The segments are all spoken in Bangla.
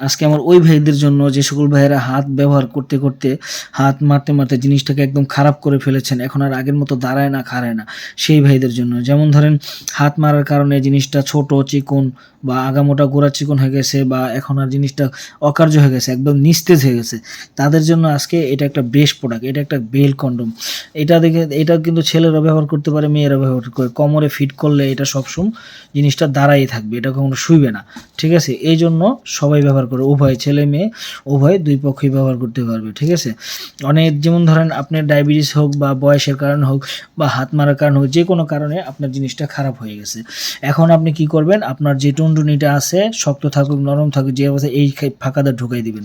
আজকে আমার ওই ভাইদের জন্য যে সকল ভাইয়েরা হাত ব্যবহার করতে করতে হাত মারতে মারতে জিনিসটাকে একদম খারাপ করে ফেলেছেন, এখন আর আগের মতো দাঁড়ায় না, খাড়ায় না সেই ভাইদের জন্য। যেমন ধরেন, হাত মারার কারণে জিনিসটা ছোট চিকন বা আগামোটা গোড়া চিকন হয়ে গেছে বা এখন আর জিনিসটা অকার্য হয়ে গেছে, একদম নিস্তেজ হয়ে গেছে, তাদের জন্য আজকে এটা একটা বেস্ট প্রোডাক্ট এটা একটা বেল কন্ডম এটা দেখে, এটা কিন্তু ছেলেরা ব্যবহার করতে পারে, মেয়েরা ব্যবহার করে কোমরে ফিট করলে এটা সবসময় জিনিসটা দাঁড়াই থাকবে, এটা কখনো শুইবে না, ঠিক আছে? এই জন্য সবাই ব্যবহার করে উভয় ছেলে মেয়ে উভয় দুই পক্ষই ব্যবহার করতে পারবে, ঠিক আছে? অনেক যেমন ধরেন আপনার ডায়াবেটিস হোক বা বয়সের কারণ হোক বা হাত মারার কারণ হোক যে কোনো কারণে আপনার জিনিসটা খারাপ হয়ে গেছে। এখন আপনি কি করবেন? আপনার যে টুনটুনিটা আছে, শক্ত থাকুক, নরম থাকুক, যে অবস্থা এই ফাঁকাতে ঢুকাই দিবেন।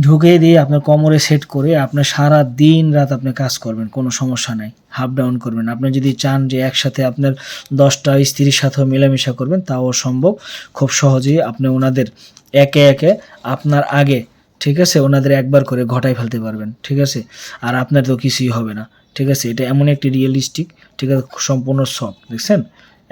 ঢুকিয়ে দিয়ে আপনার কোমরে সেট করে আপনার সারা দিন রাত আপনি কাজ করবেন, কোনো সমস্যা নাই। হাফ ডাউন করবেন। আপনি যদি চান যে একসাথে আপনার দশটা স্ত্রীর সাথেও মেলামেশা করবেন, তাও সম্ভব। খুব সহজেই আপনি ওনাদের একে একে আপনার আগে, ঠিক আছে, ওনাদের একবার করে ঘটাই ফেলতে পারবেন, ঠিক আছে? আর আপনার তো কিছুই হবে না, ঠিক আছে? এটা এমন একটি রিয়েলিস্টিক ঠিক আছে? সম্পূর্ণ সফট দেখছেন?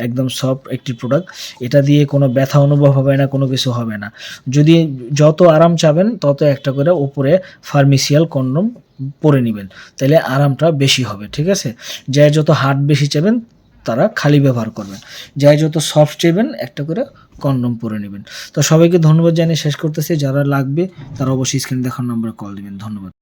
একদম সফট একটি প্রোডাক্ট এটা দিয়ে কোনো ব্যথা অনুভব হবে না, কোনো কিছু হবে না। যদি যত আরাম চাবেন, তত একটা করে উপরে ফার্মেসিয়াল কন্ডম পরে নেবেন। তাহলে আরামটা বেশি হবে, ঠিক আছে? যাই যত হার্ড বেশি চাবেন তারা খালি ব্যবহার করবেন। যাই যত সফট চেবেন একটা করে কন্ডম পরে নেবেন। তো সবাইকে ধন্যবাদ জানিয়ে শেষ করতেছি। যারা লাগবে, তারা অবশ্যই স্ক্রিন দেখার নম্বরে কল দেবেন। ধন্যবাদ।